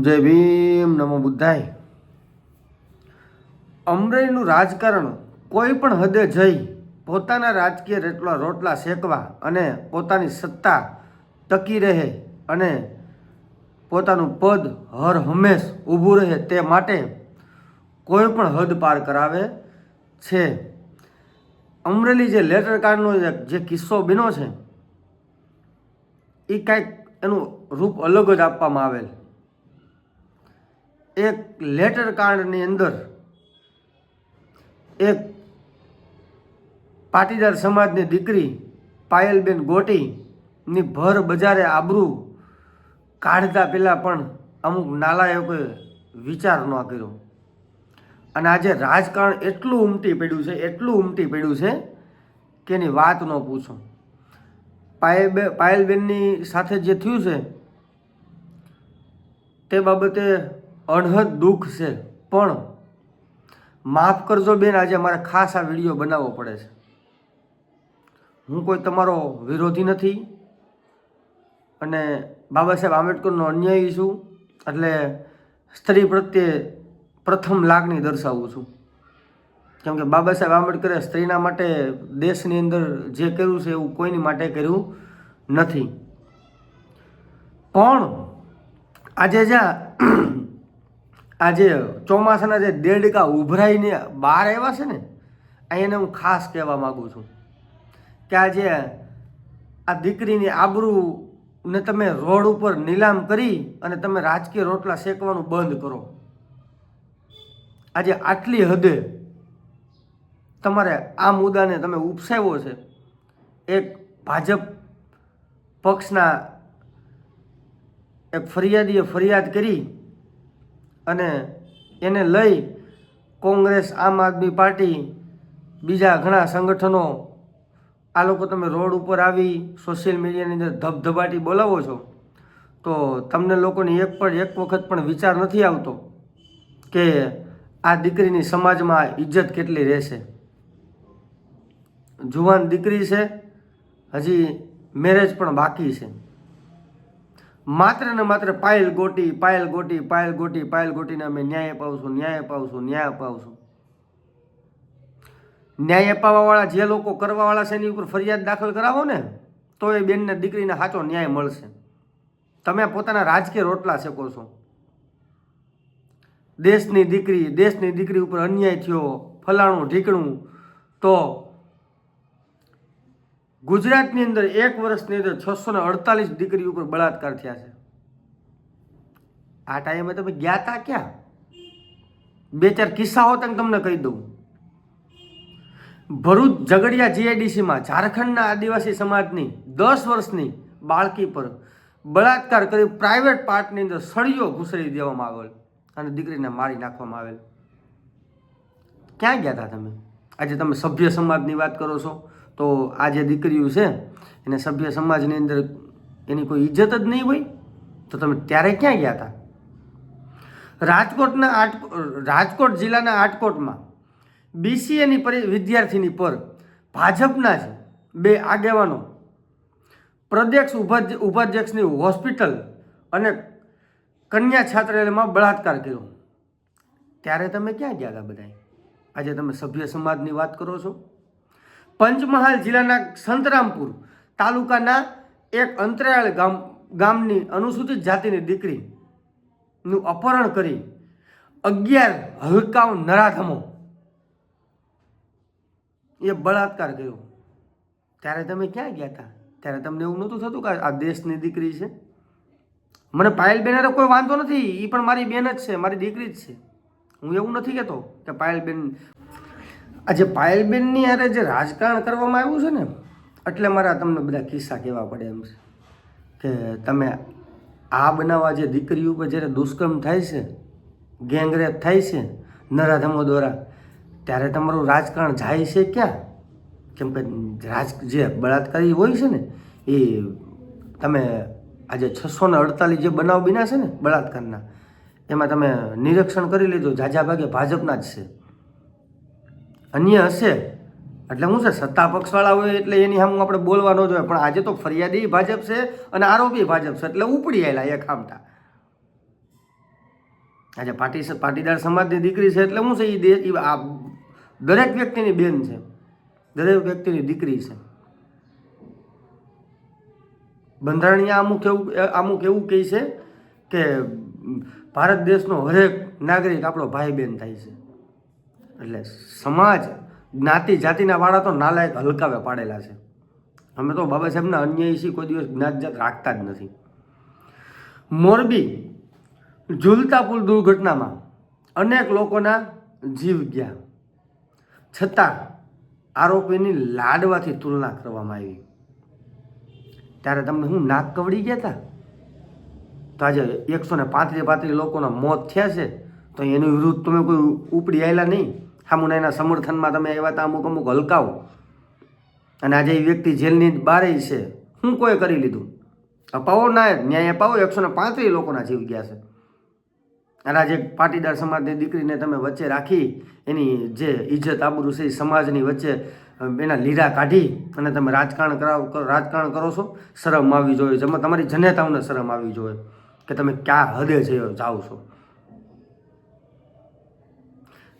જય ભીમ, નમો બુદ્ધાય. અમરેલીનું રાજકારણ કોઈ પણ હદે જઈ પોતાના રાજકીય રેટલા રોટલા શેકવા અને પોતાની સત્તા ટકી રહે અને પોતાનું પદ હર હંમેશ ઊભું રહે તે માટે કોઈ પણ હદ પાર કરાવે છે. અમરેલી જે લેટર કાર્ડનો જે- કિસ્સો બન્યો છે એ કાંઈક એનું રૂપ અલગ જ આપવામાં આવેલ. એક લેટર કાર્ડની અંદર એક પાટીદાર સમાજની દીકરી પાયલબેન ગોટીની ભર બજારે આબરૂ કાઢતા પહેલાં પણ અમુક નાલાયકોએ વિચાર ન કર્યો. અને આજે રાજકારણ એટલું ઉમટી પડ્યું છે, એટલું ઉમટી પડ્યું છે કે એની વાત ન પૂછો. પાયલબે, પાયલબેનની સાથે જે થયું છે, તે બાબતે અણહદ દુઃખ છે, પણ માફ કરજો બેન, આજે મારે ખાસ આ વીડિયો બનાવવો પડે છે. હું કોઈ તમારો વિરોધી નથી અને બાબા સાહેબ આંબેડકરનો અન્યાયી છું, એટલે સ્ત્રી પ્રત્યે પ્રથમ લાગણી દર્શાવું છું. કેમ કે બાબા સાહેબ આંબેડકરે સ્ત્રીના માટે દેશની અંદર જે કર્યું છે એવું કોઈની માટે કર્યું નથી. પણ આજે જ્યાં આજે ચોમાસાના જે દેડકા ઉભરાઈને બહાર આવ્યા છે ને એને હું ખાસ કહેવા માગું છું કે આજે આ દીકરીની આબરૂને તમે રોડ ઉપર નીલામ કરી અને તમે રાજકીય રોટલા શેકવાનું બંધ કરો. આજે આટલી હદે તમારે આ મુદ્દાને તમે ઉપસાવ્યો છે. એક ભાજપ પક્ષના એક ફરિયાદીએ ફરિયાદ કરી અને એને લઈ કોંગ્રેસ, આમ આદમી પાર્ટી, બીજા ઘણા સંગઠનો, આ લોકો તમે રોડ ઉપર આવી સોશિયલ મીડિયાની અંદર ધબધબાટી બોલાવો છો, તો તમને લોકોની એક પણ, એક વખત પણ વિચાર નથી આવતો કે આ દીકરીની સમાજમાં ઇજ્જત કેટલી રહેશે. જુવાન દીકરી છે, હજી મેરેજ પણ બાકી છે. માત્ર ને માત્ર પાયલ ગોટી પાયલ ગોટી પાયલ ગોટી, પાયલ ગોટીને અમે ન્યાય અપાવશું ન્યાય અપાવશું ન્યાય અપાવશું. ન્યાય અપાવવાવાળા જે લોકો કરવાવાળા છે એની ઉપર ફરિયાદ દાખલ કરાવો ને, તો એ બેનને દીકરીને સાચો ન્યાય મળશે. તમે પોતાના રાજકીય રોટલા શેકો છો. દેશની દીકરી દેશની દીકરી ઉપર અન્યાય થયો, ફલાણું, ઢીકણું, તો ગુજરાતની અંદર એક વર્ષની અંદર છસો ને અડતાલીસ દીકરી ઉપર બળાત્કાર થયા છે. આ ટાઈમે તમે ગયા તા ક્યાં? બે ચાર કિસ્સા હોત તમને કહી દઉં. ભરૂચ ઝઘડિયા જીઆઈડીસીમાં ઝારખંડના આદિવાસી સમાજની દસ વર્ષની બાળકી પર બળાત્કાર કરી પ્રાઇવેટ પાર્ટની અંદર સળીઓ ઘૂસડી દેવામાં આવેલ અને દીકરીને મારી નાખવામાં આવેલ. ક્યાં ગયા હતા તમે? આજે તમે સભ્ય સમાજની વાત કરો છો. તો આ જે દીકરીઓ છે, એને સભ્ય સમાજની અંદર એની કોઈ ઇજ્જત જ નહીં હોય, તો તમે ત્યારે ક્યાં ગયા હતા રાજકોટના આટ, રાજકોટ જિલ્લાના આટકોટમાં બીસીએની પરી, વિદ્યાર્થીની પર ભાજપના જ બે આગેવાનો, પ્રદેશ ઉપાધ્ય ઉપાધ્યક્ષની હોસ્પિટલ અને કન્યા છાત્રાલયમાં બળાત્કાર કર્યો. ત્યારે તમે ક્યાં ગયા હતા બધાય? આજે તમે સભ્ય સમાજની વાત કરો છો? પંચમહાલ જિલ્લાના સંતરામપુર તાલુકાના એક અંતરાળ ગામ, ગામની અનુસૂચિત જાતિની દીકરીનું અપહરણ કરી અગિયાર હલકાઓ નરાધમો. એ બળાત્કાર કર્યો. ત્યારે તમે ક્યાં ગયા હતા? ત્યારે તમને એવું નહોતું થતું કે આ દેશની દીકરી છે? મને પાયલબેન હારે કોઈ વાંધો નથી એ પણ મારી બેન જ છે, મારી દીકરી જ છે. હું એવું નથી કહેતો કે પાયલબેન આજે પાયલબેનની હારે જે રાજકારણ કરવામાં આવ્યું છે ને, એટલે મારા તમને બધા કિસ્સા કહેવા પડે એમ છે. કે તમે આ બનાવવા જે દીકરી ઉપર જ્યારે દુષ્કર્મ થાય છે, ગેંગરેપ થાય છે, નરાધમો દ્વારા, ત્યારે તમારું રાજકારણ જાય છે ક્યાં? કેમ કે રાજ જે બળાત્કારી હોય છે ને, એ તમે આજે છસો ને અડતાલીસ જે બનાવ બીના છે ને બળાત્કારના, એમાં તમે નિરીક્ષણ કરી લીધું ઝાઝા ભાગે ભાજપના જ છે. અન્ય હશે. એટલે શું છે, સત્તા પક્ષવાળા હોય એટલે એની સામે આપણે બોલવા ન જોઈએ પણ આજે તો ફરિયાદી ભાજપ છે અને આરોપી ભાજપ છે, એટલે ઉપડી આવેલા એક આમટા. આજે પાટી પાટીદાર સમાજની દીકરી છે, એટલે શું છે એ દેશ આ દરેક વ્યક્તિની બેન છે. દરેક વ્યક્તિની દીકરી છે. બંધારણીય અમુક એવું અમુક એવું કહે છે કે, ભારત દેશનો હરેક નાગરિક આપણો ભાઈ બેન થાય છે. એટલે સમાજ, જ્ઞાતિ, જાતિના વાળા તો નાલાયક હલકાવે પાડેલા છે. અમે તો બાબા સાહેબના અન્ય છીએ, કોઈ દિવસ જ્ઞાત જાત રાખતા જ નથી. મોરબી, ઝૂલતા પુલ દુર્ઘટનામાં અનેક લોકોના જીવ ગયા. છતાં આરોપીની લાડવાથી તુલના કરવામાં આવી. ત્યારે તમને હું નાક કવડી ગયા હતા તો આજે એકસો ને પાંત્રીસ પાંત્રીસ લોકોના મોત થયા છે, તો એની વિરુદ્ધ તમે કોઈ ઉપડી આવેલા નહીં? સામુના એના સમર્થનમાં તમે આવ્યા હતા અમુક અમુક હલકાવ અને આજે એ વ્યક્તિ જેલની બહાર છે. હું કોઈ કરી લીધું? અપાવો ના ન્યાય અપાવો, એકસો ને પાંત્રીસ લોકોના જીવ ગયા છે. અને આજે પાટીદાર સમાજની દીકરીને તમે વચ્ચે રાખી, એની જે ઇજ્જત આબરૂ છે સમાજની વચ્ચે એના લીરા કાઢી અને તમે રાજકારણ કરાવ રાજકારણ કરો છો, શરમ આવવી જોઈએ જેમાં તમારી જનેતાઓને શરમ આવવી જોઈએ કે તમે ક્યાં હદે જઈ જાઓ છો?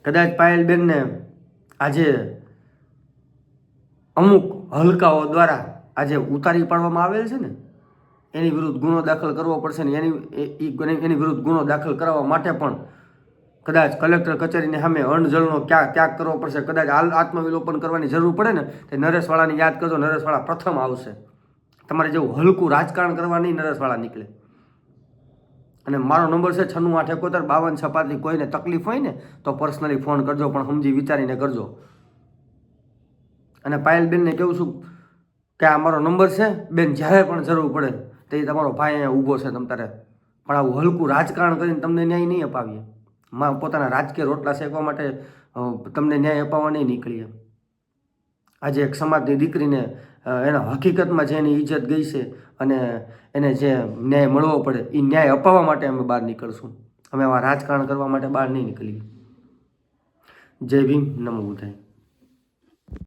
કદાચ પાયલબેનને આજે અમુક હલકાઓ દ્વારા આજે ઉતારી પાડવામાં આવેલ છે ને, એની વિરુદ્ધ ગુનો દાખલ કરવો પડશે ને, એની એની વિરુદ્ધ ગુનો દાખલ કરાવવા માટે પણ કદાચ કલેક્ટર કચેરીની સામે અણજળનો ક્યાં, ત્યાગ કરવો પડશે. કદાચ આત્મવિલોપન કરવાની જરૂર પડે ને, તે નરેશવાળાની યાદ કરજો. નરેશવાળા પ્રથમ આવશે. તમારે જેવું હલકું રાજકારણ કરવા નહીં નરેશવાળા નીકળે. અને મારો નંબર છે છન્નું આઠ એકોતેર બાવન છપાતી કોઈને તકલીફ હોય ને તો પર્સનલી ફોન કરજો, પણ સમજી વિચારીને કરજો. અને પાયલબેનને કહું છું કે આ મારો નંબર છે, બેન જ્યારે પણ જરૂર પડે તો તમારો ભાઈ અહીંયા ઊભો છે તમ તારે. પણ આવું હલકું રાજકારણ કરીને તમને ન્યાય નહીં અપાવીએ. મા પોતાના રાજકીય રોટલા શેકવા માટે તમને ન્યાય અપાવવા નહીં નીકળીએ. આજે એક સમાજની દીકરીને એના હકીકતમાં જે એની ઇજ્જત ગઈ છે અને એને જે ન્યાય મળવો પડે એ ન્યાય અપાવવા માટે અમે બહાર નીકળશું. અમે આવા રાજકારણ કરવા માટે બહાર નહીં નીકળીએ. જય ભીમ, નમો બુદ્ધાય